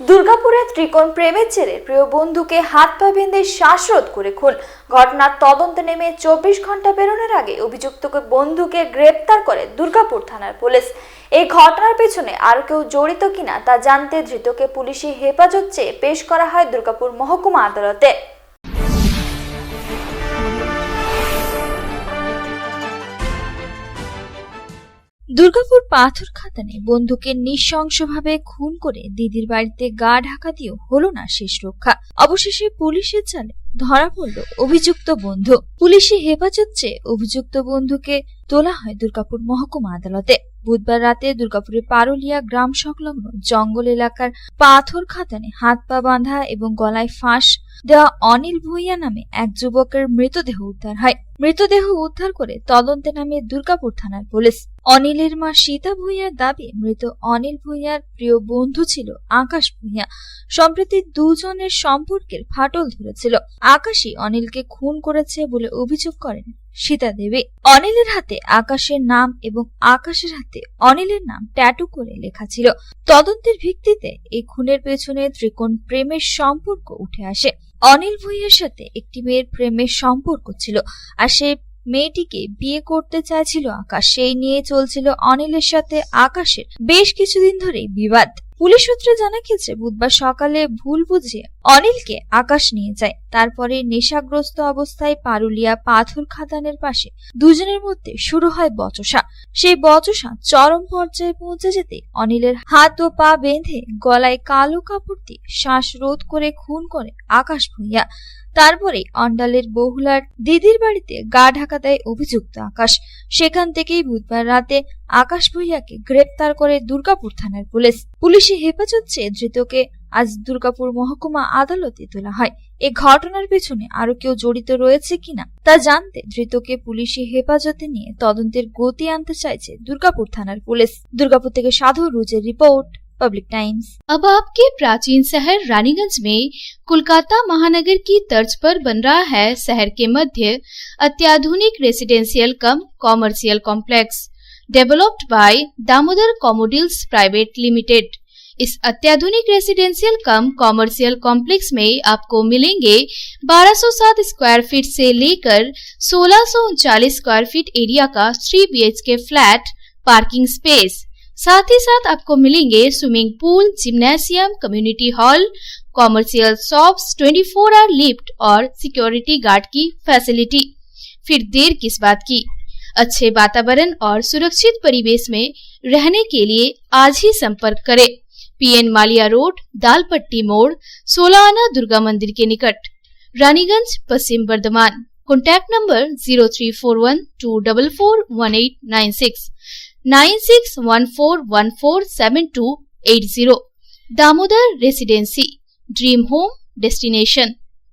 দুর্গাপুরে ত্রিকোণ প্রেমের জেরে প্রিয় বন্ধুকে হাত পা বেঁধে শ্বাসরোধ করে খুন। ঘটনার তদন্ত নেমে চব্বিশ ঘণ্টা পেরোনোর আগে অভিযুক্তকে বন্ধুকে গ্রেপ্তার করে দুর্গাপুর থানার পুলিশ। এই ঘটনার পেছনে আর কেউ জড়িত কিনা তা জানতে ধৃতকে পুলিশি হেফাজত চেয়ে পেশ করা হয় দুর্গাপুর মহকুমা আদালতে। দুর্গাপুর পাথর খাতানে বন্ধুকে নৃশংসভাবে খুন করে দিদির বাড়িতে গা ঢাকা দিয়েও হলো না শেষ রক্ষা। অবশেষে পুলিশের চালে ধরা পড়ল অভিযুক্ত বন্ধু। পুলিশি হেফাজত চেয়ে অভিযুক্ত বন্ধুকে তোলা হয় দুর্গাপুর মহকুমা আদালতে। বুধবার রাতে দুর্গাপুরের পারুলিয়া গ্রাম সংলগ্ন জঙ্গল এলাকার পাথর খাতানে হাত পা বাঁধা এবং গলায় ফাঁস দেওয়া অনিল ভূঁইয়া নামে এক যুবকের মৃতদেহ উদ্ধার হয়। মৃতদেহ উদ্ধার করে তদন্তে নামে দুর্গাপুর থানার পুলিশ। অনিলের মা সীতা ভূঁইয়ার দাবি, মৃত অনিল ভূঁইয়ার প্রিয় বন্ধু ছিল আকাশ ভূঁইয়া। সম্প্রতি দুজনের সম্পর্কের ফাটল ধরেছিল। আকাশই অনিলকে খুন করেছে বলে অভিযোগ করেন সীতা দেবী। অনিলের হাতে আকাশের নাম এবং আকাশের হাতে অনিলের নাম ট্যাটু করে লেখা ছিল। তদন্তের ভিত্তিতে এই খুনের পেছনে ত্রিকোণ প্রেমের সম্পর্ক উঠে আসে। অনিল ভূঁইয়ার সাথে একটি মেয়ের প্রেমের সম্পর্ক ছিল আর সে মেয়েটিকে বিয়ে করতে চাইছিল আকাশ। সেই নিয়ে চলছিল অনিলের সাথে আকাশের বেশ কিছুদিন ধরেই বিবাদ। পুলিশ সূত্রে জানা গেছে বুধবার সকালে ভুল বুঝে অনিলকে আকাশ নিয়ে যায়। তারপরে নেশাগ্রস্ত অবস্থায় পারুলিয়া পাথর খাদানের পাশে দুজনের মধ্যে শুরু হয় বচসা। সেই বচসা চরম পর্যায়ে পৌঁছে যেতে অনিলের হাত ও পা বেঁধে গলায় কালো কাপড় দিয়ে শ্বাস রোধ করে খুন করে আকাশ ভূঁইয়া। তারপরে অন্ডালের বহুলার দিদির বাড়িতে গা ঢাকা দেয় অভিযুক্ত আকাশ। সেখান থেকেই বুধবার রাতে আকাশ ভূঁইয়াকে গ্রেপ্তার করে দুর্গাপুর থানার পুলিশ। পুলিশি হেফাজত চেয়ে ধৃতকে আজ দুর্গাপুর মহকুমা আদালতে তোলা হয় এ ঘটনার পেছনে আরো কেউ জড়িত রয়েছে কিনা তা জানতে ধৃতকে পুলিশি হেফাজতে নিয়ে তদন্তের গতি আনতে চাইছে দুর্গাপুর থানার পুলিশ দুর্গাপুর থেকে সাধু রুজের রিপোর্ট पब्लिक टाइम्स अब आपके प्राचीन शहर रानीगंज में कोलकाता महानगर की तर्ज पर बन रहा है शहर के मध्य अत्याधुनिक residential cum commercial complex developed by Damodar कॉमोडिल्स private limited इस अत्याधुनिक रेसिडेंशियल कम कॉमर्शियल कॉम्प्लेक्स में आपको मिलेंगे 1207 स्क्वायर फीट से लेकर सोलह स्क्वायर फीट एरिया का three BHK flat parking space साथ ही साथ आपको मिलेंगे swimming pool gymnasium community hall commercial shops 24 four hour lift और सिक्योरिटी गार्ड की फैसिलिटी फिर देर किस बात की? अच्छे वातावरण और सुरक्षित परिवेश में रहने के लिए आज ही संपर्क करें। पीएन मालिया रोड, दालपट्टी मोड़, सोलाना दुर्गा मंदिर के निकट। Raniganj, Paschim Bardhaman. Contact number zero three four one two double four one eight nine six nine six one four one four seven two eight zero Damodar residency, dream home destination.